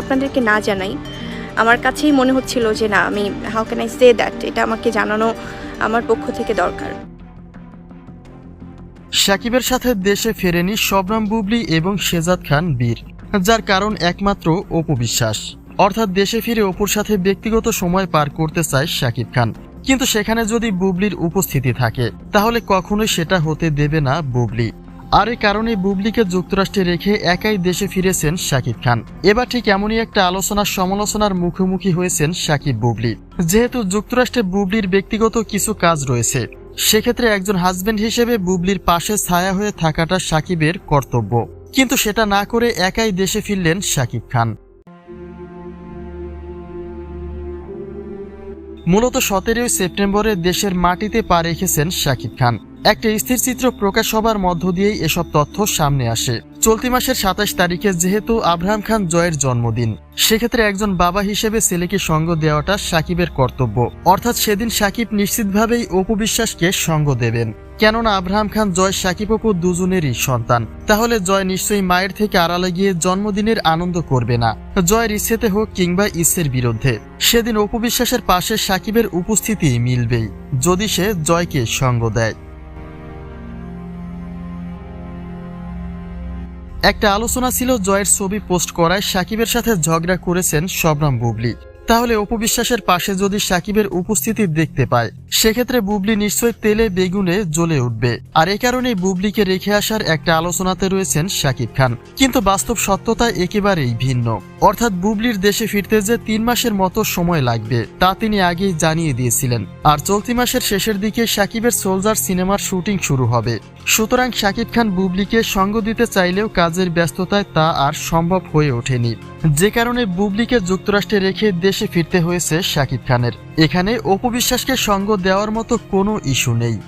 আপনাদেরকে না জানাই, আমার কাছেই মনে হচ্ছিল যে না, আমি how can I say that এটা আমাকে জানানো আমার পক্ষ থেকে দরকার। সাকিবের সাথে দেশে ফেরেনি শবনম বুবলি এবং শেজাদ খান বীর, যার কারণ একমাত্র অপবিশ্বাস অর্থাৎ দেশে ফিরে অপুর সাথে ব্যক্তিগত সময় পার করতে চায় শাকিব খান। কিন্তু সেখানে যদি বুবলির উপস্থিতি থাকে, তাহলে কখনোই সেটা হতে দেবে না বুবলি। আর এই কারণে বুবলিকে যুক্তরাষ্ট্রে রেখে একাই দেশে ফিরেছেন শাকিব খান। এবার ঠিক এমনই একটা আলোচনার সমালোচনার মুখোমুখি হয়েছেন শাকিব বুবলি। যেহেতু যুক্তরাষ্ট্রে বুবলির ব্যক্তিগত কিছু কাজ রয়েছে, সেক্ষেত্রে একজন হাজবেন্ড হিসেবে বুবলির পাশে ছায়া হয়ে থাকাটা সাকিবের কর্তব্য। কিন্তু সেটা না করে একাই দেশে ফিরলেন শাকিব খান। মূলত সতেরোই সেপ্টেম্বরে দেশের মাটিতে পা রেখেছেন শাকিব খান। একটা স্থির চিত্র প্রকাশ হবার মধ্য দিয়েই এসব তথ্য সামনে আসে। চলতি মাসের সাতাশ তারিখে যেহেতু আব্রাহাম খান জয়ের জন্মদিন, সেক্ষেত্রে একজন বাবা হিসেবে ছেলেকে সঙ্গ দেওয়াটা সাকিবের কর্তব্য। অর্থাৎ সেদিন সাকিব নিশ্চিতভাবেই অপু বিশ্বাসকে সঙ্গ দেবেন। কেননা আব্রাহাম খান জয় সাকিব অপু দুজনেরই সন্তান। তাহলে জয় নিশ্চয়ই মায়ের থেকে আড়ালে গিয়ে জন্মদিনের আনন্দ করবে না। জয়ের ইচ্ছেতে হোক কিংবা ইচ্ছের বিরুদ্ধে, সেদিন অপু বিশ্বাসের পাশে সাকিবের উপস্থিতি মিলবেই, যদি সে জয়কে সঙ্গ দেয়। একটা আলোচনা ছিল জয়ের ছবি পোস্ট করায় সাকিবের সাথে ঝগড়া করেছেন শবনম বুবলি। তাহলে অপবিশ্বাসের পাশে যদি সাকিবের উপস্থিতি দেখতে পায়, সেক্ষেত্রে বুবলি নিশ্চয়ই তেলে বেগুনে জ্বলে উঠবে। আর এ কারণেই বুবলিকে রেখে আসার একটা আলোচনাতে রয়েছেন সাকিব খান। কিন্তু বাস্তব সত্যতা একেবারেই ভিন্ন। অর্থাৎ বুবলির দেশে ফিরতে যে তিন মাসের মতো সময় লাগবে, তা তিনি আগেই জানিয়ে দিয়েছিলেন। আর চলতি মাসের শেষের দিকে সাকিবের সোলজার সিনেমার শুটিং শুরু হবে। সুতরাং শাকিব খান বুবলিকে সঙ্গ দিতে চাইলেও কাজের ব্যস্ততায় তা আর সম্ভব হয়ে ওঠেনি। যে কারণে বুবলিকে যুক্তরাষ্ট্রে রেখে দেশে ফিরতে হয়েছে শাকিব খানের। এখানে অপবিশ্বাসকে সঙ্গ দেওয়ার মতো কোনো ইস্যু নেই।